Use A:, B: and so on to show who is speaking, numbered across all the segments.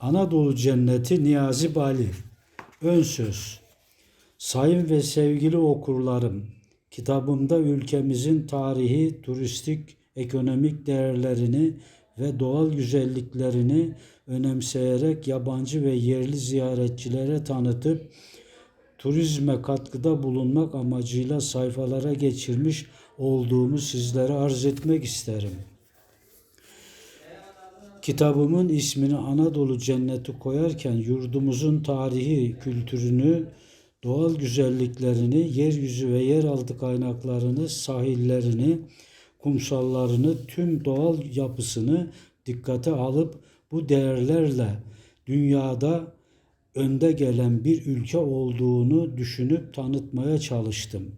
A: Anadolu Cenneti Niyazi Bali Ön Söz Sayın ve sevgili okurlarım, kitabımda ülkemizin tarihi, turistik, ekonomik değerlerini ve doğal güzelliklerini önemseyerek yabancı ve yerli ziyaretçilere tanıtıp turizme katkıda bulunmak amacıyla sayfalara geçirmiş olduğumu sizlere arz etmek isterim. Kitabımın ismini Anadolu Cenneti koyarken yurdumuzun tarihi, kültürünü, doğal güzelliklerini, yeryüzü ve yeraltı kaynaklarını, sahillerini, kumsallarını, tüm doğal yapısını dikkate alıp bu değerlerle dünyada önde gelen bir ülke olduğunu düşünüp tanıtmaya çalıştım.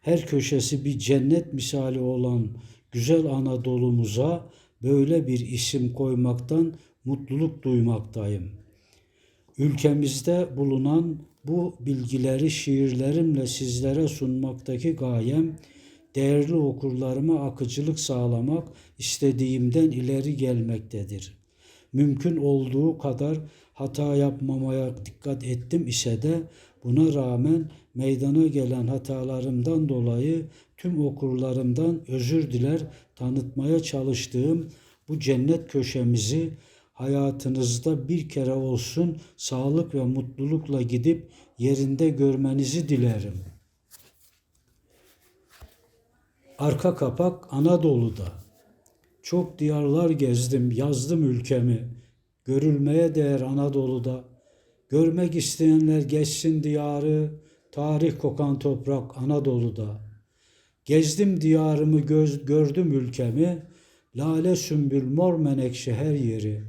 A: Her köşesi bir cennet misali olan güzel Anadolu'muza böyle bir isim koymaktan mutluluk duymaktayım. Ülkemizde bulunan bu bilgileri şiirlerimle sizlere sunmaktaki gayem değerli okurlarıma akıcılık sağlamak istediğimden ileri gelmektedir. Mümkün olduğu kadar hata yapmamaya dikkat ettim ise de buna rağmen meydana gelen hatalarımdan dolayı tüm okurlarımdan özür diler tanıtmaya çalıştığım bu cennet köşemizi hayatınızda bir kere olsun sağlık ve mutlulukla gidip yerinde görmenizi dilerim. Arka kapak Anadolu'da. Çok diyarlar gezdim, yazdım ülkemi. Görülmeye değer Anadolu'da. Görmek isteyenler geçsin diyarı, tarih kokan toprak Anadolu'da. Gezdim diyarımı, göz, gördüm ülkemi, lale sümbül mor menekşe her yeri.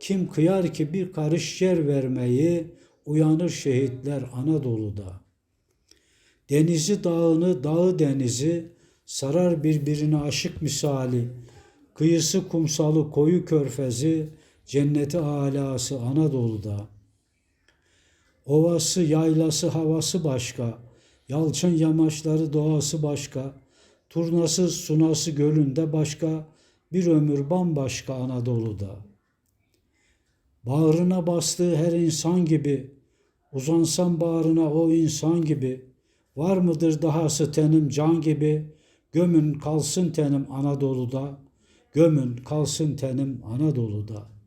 A: Kim kıyar ki bir karış yer vermeyi, uyanır şehitler Anadolu'da. Denizi dağını, dağı denizi, sarar birbirine aşık misali, kıyısı kumsalı koyu körfezi, cenneti alası Anadolu'da. Ovası, yaylası, havası başka, yalçın yamaçları doğası başka, turnası, sunası gölünde başka, bir ömür bambaşka Anadolu'da. Bağrına bastığı her insan gibi, uzansam bağrına o insan gibi, var mıdır dahası tenim can gibi, gömün kalsın tenim Anadolu'da, gömün kalsın tenim Anadolu'da.''